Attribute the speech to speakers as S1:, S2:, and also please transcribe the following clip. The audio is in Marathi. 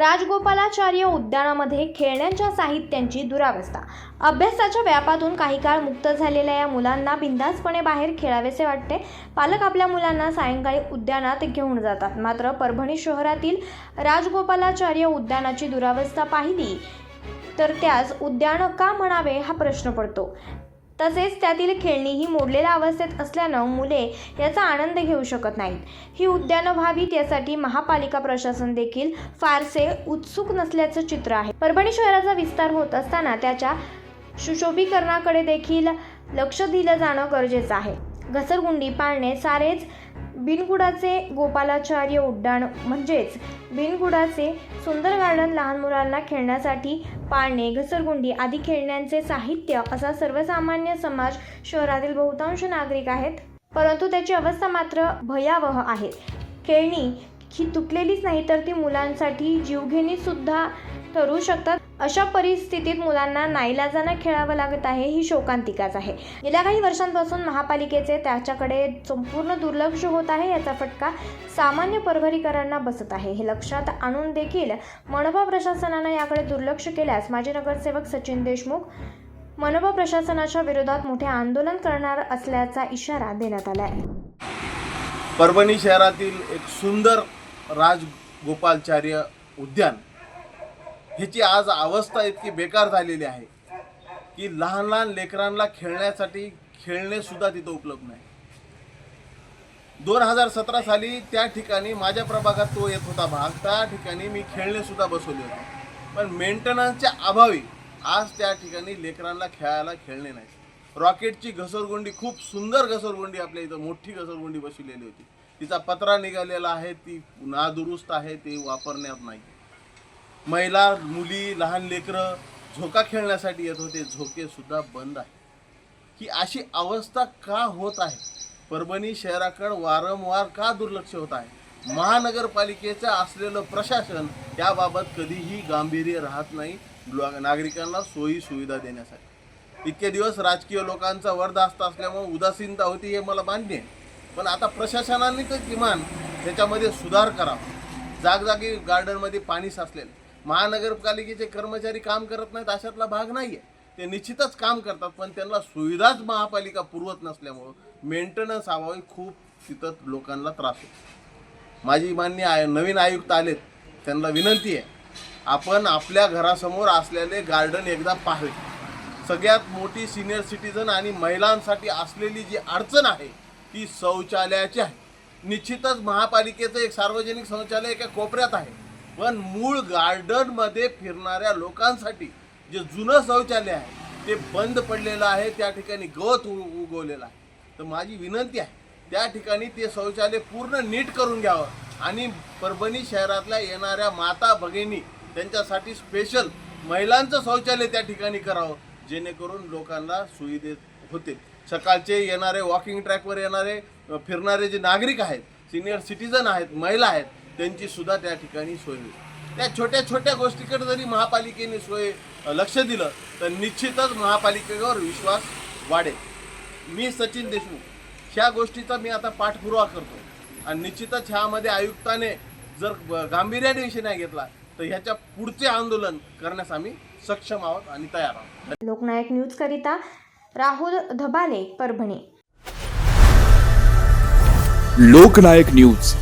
S1: राजगोपालाचार्य उद्यानामध्ये खेळण्यांच्या साहित्यांची दुरावस्था. अभ्यासाच्या व्यापातून काही काळ मुक्त झालेल्या या मुलांना बिंदासपणे बाहेर खेळावेसे वाटते. पालक आपल्या मुलांना सायंकाळी उद्यानात घेऊन जातात. मात्र परभणी शहरातील राजगोपालाचार्य उद्यानाची दुरावस्था पाहिली तर त्यास उद्यान का म्हणावे हा प्रश्न पडतो. तसेच त्यातील खेळणीही मोडलेल्या अवस्थेत असल्यानं मुले याचा आनंद घेऊ शकत नाहीत. ही उद्यानं व्हावीत यासाठी महापालिका प्रशासन देखील फारसे उत्सुक नसल्याचं चित्र आहे. परभणी शहराचा विस्तार होत असताना त्याच्या सुशोभीकरणाकडे देखील लक्ष दिलं जाणं गरजेचं आहे. घसरगुंडी पाळणे सारेच बिनगुडाचे गोपालाचार्य उड्डाण म्हणजेच बिनगुडाचे सुंदर गार्डन लहान मुलांना खेळण्यासाठी पाळणे घसरगुंडी आदी खेळण्यांचे साहित्य असा सर्वसामान्य समाज शहरातील बहुतांश नागरिक आहेत. परंतु त्याची अवस्था मात्र भयावह आहे. खेळणी ही तुटलेलीच नाही तर ती मुलांसाठी जीवघेणी सुद्धा ठरू शकतात. अशा परिस्थितीत मुलांना नाईलाजानं खेळावं लागत आहे ही शोकांतिकाच आहे. गेल्या काही वर्षांपासून महापालिकेचे त्याच्याकडे संपूर्ण दुर्लक्ष होत आहे याचा फटका सामान्य परभरीकरांना बसत आहे. हे लक्षात आणून देखील मनपा प्रशासनानं याकडे दुर्लक्ष केल्यास माजी नगरसेवक सचिन देशमुख मनपा प्रशासनाच्या विरोधात मोठे आंदोलन करणार असल्याचा इशारा देण्यात आला आहे
S2: परभणी शहरातील एक सुंदर राजगोपालचार्य उद्यान. ह्याची आज अवस्था इतकी बेकार झालेली आहे की लहान लहान लेकरांना खेळण्यासाठी खेळणेसुद्धा तिथं उपलब्ध नाही. दोन हजार सतरा साली त्या ठिकाणी माझ्या प्रभागात तो येत होता भाग. त्या ठिकाणी मी खेळणेसुद्धा बसवले होते. पण मेंटेनन्सच्या अभावी आज त्या ठिकाणी लेकरांना खेळायला खेळणे नाही. रॉकेटची घसरगुंडी खूप सुंदर घसरगुंडी आपल्या इथं मोठी घसरगुंडी बसवलेली होती. तिचा पत्रा निघालेला आहे ती नादुरुस्त आहे ते वापरण्यात नाही. महिला मुली लहान लेकरं झोका खेळण्यासाठी येत होते झोकेसुद्धा बंद आहे ही अशी अवस्था का होत आहे? परभणी शहराकडे वारंवार का दुर्लक्ष होत आहे? महानगरपालिकेचं असलेलं प्रशासन याबाबत कधीही गांभीर्य राहत नाही नागरिकांना सोयी सुविधा देण्यासाठी. इतके दिवस राजकीय लोकांचा वरदास्त असल्यामुळे उदासीनता होती हे मला मान्य आहे. पण आता प्रशासनाने तर किमान त्याच्यामध्ये सुधार करावा जागजागी गार्डनमध्ये पाणी साचलेलं. महानगरपालिकेचे कर्मचारी काम करत नाहीत अशातला भाग नाही आहे ते निश्चितच काम करतात पण त्यांना सुविधाच महापालिका पुरवत नसल्यामुळं मेंटेनन्स अभावी खूप तिथं लोकांना त्रास होतो. माझी मान्य आय नवीन आयुक्त आलेत त्यांना विनंती आहे आपण आपल्या घरासमोर असलेले गार्डन एकदा पाहावे. सगळ्यात मोठी सिनियर सिटीजन आणि महिलांसाठी असलेली जी अडचण आहे ती शौचालयाची आहे. निश्चितच महापालिकेचं एक सार्वजनिक शौचालय एका कोपऱ्यात आहे. पण मूळ गार्डनमध्ये फिरणाऱ्या लोकांसाठी जे जुनं शौचालय आहे ते बंद पडलेलं आहे त्या ठिकाणी गवत उगवलेलं आहे. तर माझी विनंती आहे त्या ठिकाणी ते शौचालय पूर्ण नीट करून घ्यावं. आणि परभणी शहरातल्या येणाऱ्या माता भगिनी त्यांच्यासाठी स्पेशल महिलांचं शौचालय त्या ठिकाणी करावं जेणेकरून लोकांना सुविधे होतील. सकाळचे येणारे वॉकिंग ट्रॅकवर येणारे फिरणारे जे नागरिक आहेत सिनियर सिटीजन आहेत महिला आहेत त्यांची सुद्धा त्या ठिकाणी सोय होईल. त्या छोट्या छोट्या गोष्टीकडे जरी महापालिकेने सोय लक्ष दिलं तर निश्चितच महापालिकेवर विश्वास वाढेल. मी सचिन देशमुख ह्या गोष्टीचा मी आता पाठपुरावा करतो. आणि निश्चितच ह्यामध्ये आयुक्ताने जर गांभीर्याने विषय नाही घेतला तर ह्याच्या पुढचे आंदोलन करण्यास आम्ही सक्षम आहोत आणि तयार आहोत.
S1: लोकनायक न्यूजकरिता राहुल धबाले परभणी.
S3: लोकनायक न्यूज.